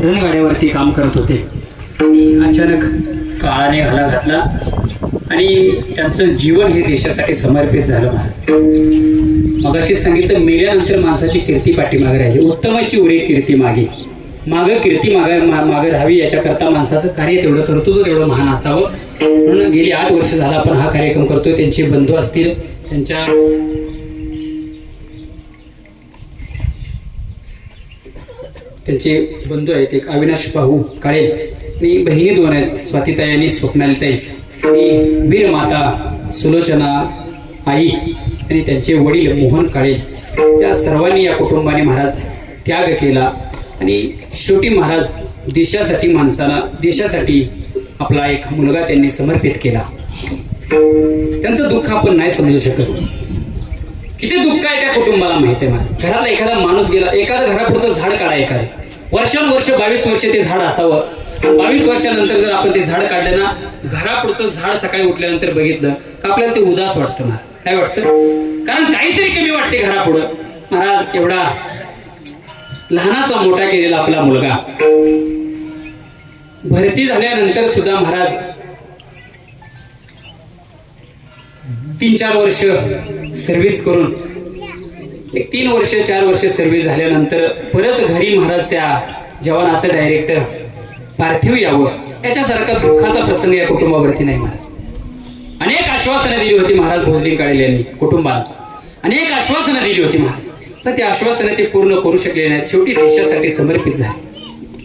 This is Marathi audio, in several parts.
रेलगाड्यावरती काम करत होते. आणि अचानक काळाने घाला घातला आणि त्यांचं जीवन हे देशासाठी समर्पित झालं मग अशीच सांगितलं मेल्यानंतर माणसाची कीर्ती पाठीमागे राहिली. उत्तमाची उरे कीर्ती मागे. मागं कीर्ती मागे मा- मागे राहावी याच्याकरता माणसाचं कार्य तेवढं कर्तृत्व तेवढं महान असावं. म्हणून गेली आठ वर्ष झाला आपण हा कार्यक्रम करतोय. त्यांचे बंधू असतील त्यांच्या त्यांचे बंधू आहेत एक अविनाश भाऊ काळे आणि बहिणी दोन आहेत स्वातीताई आणि स्वप्नालीताई. आणि वीर माता सुलोचना आई आणि त्यांचे वडील मोहन काळे. या सर्वांनी या कुटुंबाने महाराज त्याग केला आणि शेवटी महाराज देशासाठी माणसाला देशासाठी आपला एक मुलगा त्यांनी समर्पित केला. त्यांचं दुःख आपण नाही समजू शकत. किती दुःख आहे त्या कुटुंबाला माहिती आहे महाराज. घरातला एखादा माणूस गेला एखादं घरापुढचं झाड काढा एखादं. वर्षानुवर्ष बावीस वर्ष ते झाड असावं. बावीस वर्षानंतर जर आपण ते झाड काढलं ना घरापुढचं झाड सकाळी उठल्यानंतर बघितलं का आपल्याला ते उदास वाटतं महाराज. काय वाटतं? कारण काहीतरी कमी वाटते घरापुढं. महाराज एवढा लहानाचा मोठा केलेला आपला मुलगा. भरती झाल्यानंतर सुद्धा महाराज तीन चार वर्ष सर्व्हिस करून एक तीन वर्ष चार वर्ष सर्व्हिस झाल्यानंतर परत घरी महाराज त्या जवानाचं डायरेक्ट पार्थिव यावं. याच्यासारखा दुःखाचा प्रसंग या कुटुंबावरती नाही महाराज. अनेक आश्वासनं दिली होती महाराज भोजली काळेल यांनी कुटुंबाला. अनेक आश्वासनं दिली होती महाराज. पण ती आश्वासनं ते पूर्ण करू शकले नाहीत. शेवटी देशासाठी समर्पित झाले.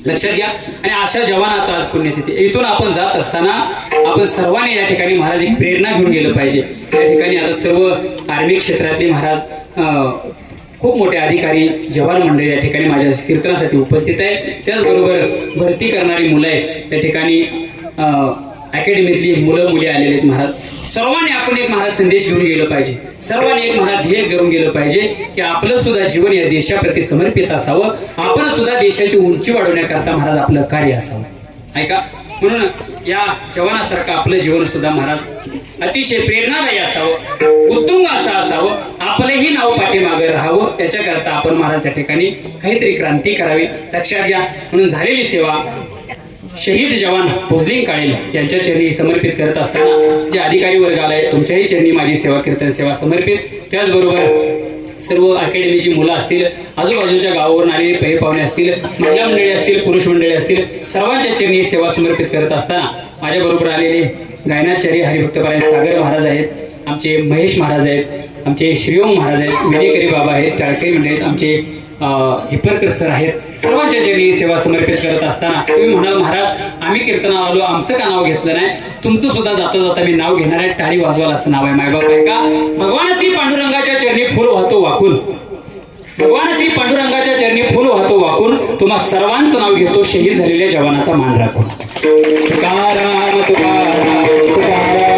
लक्षात घ्या. आणि अशा जवानाचा आज पुण्यतिथी. इथून आपण जात असताना आपण सर्वांनी या ठिकाणी महाराज एक प्रेरणा घेऊन गेलं पाहिजे. या ठिकाणी आता सर्व आर्मी क्षेत्रातले महाराज खूप मोठे अधिकारी जवान मंडळी या ठिकाणी माझ्या कीर्तनासाठी उपस्थित आहे त्याचबरोबर भरती करणारी मुलं आहेत. त्या ठिकाणी अकॅडमीतली मुलं मुली आलेले आहेत महाराज. सर्वांनी आपण एक महाराज संदेश घेऊन गेलो पाहिजे. सर्वांनी एक महाराज ध्येय घेऊन गेलं पाहिजे की आपलं सुद्धा जीवन या देशाप्रती समर्पित असावं. आपण सुद्धा देशाची उंची वाढवण्याकरता महाराज आपलं कार्य असावं. ऐका म्हणून या जवानासारखं आपलं जीवन सुद्धा महाराज अतिशय प्रेरणादायी असावं. उत्तुंग असं असावं. आपलंही नाव पाठीमागं राहावं. त्याच्याकरता आपण महाराज त्या ठिकाणी काहीतरी क्रांती करावी. लक्षात घ्या. म्हणून झालेली सेवा शहीद जवान भोजलिंग काळेल यांच्या चरणी समर्पित करत असताना जे अधिकारी वर्ग आलाय तुमच्याही चरणी माझी सेवा कीर्तन सेवा समर्पित. त्याचबरोबर सर्व अकॅडमीची मुलं असतील आजूबाजूच्या गावावरून आलेले पै पाहुणे असतील महिला मंडळी असतील पुरुष मंडळी असतील सर्वांच्या चरणी सेवा समर्पित करत असताना माझ्याबरोबर आलेले गायनाचार्य हरिभक्तपरायण सागर महाराज आहेत. आमचे महेश महाराज आहेत आमचे श्रीओम महाराज आहेत विनेकरी बाबा आहेत टाळकरी मंडळी आहेत आमचे हिपरकर सर आहेत. सर्वांच्या चरणी सेवा समर्पित करत असताना तुम्ही म्हणाल महाराज आम्ही कीर्तनाला आलो आमचं का नाव घेतलं नाही? तुमचं सुद्धा जाता जाता मी नाव घेणार आहे टाळी वाजवाल असं नाव आहे मायबाप आहे का? भगवान श्री पांडुरंगाच्या चरणी फुल वाहतो वाकून. भगवान श्री पांडुरंगाच्या चरणी फुल वाहतो वाकून तुम्हा सर्वांचं नाव घेतो शहीद झालेल्या जवानाचा मान राखून. तुकाराम तुकाराम तुकाराम.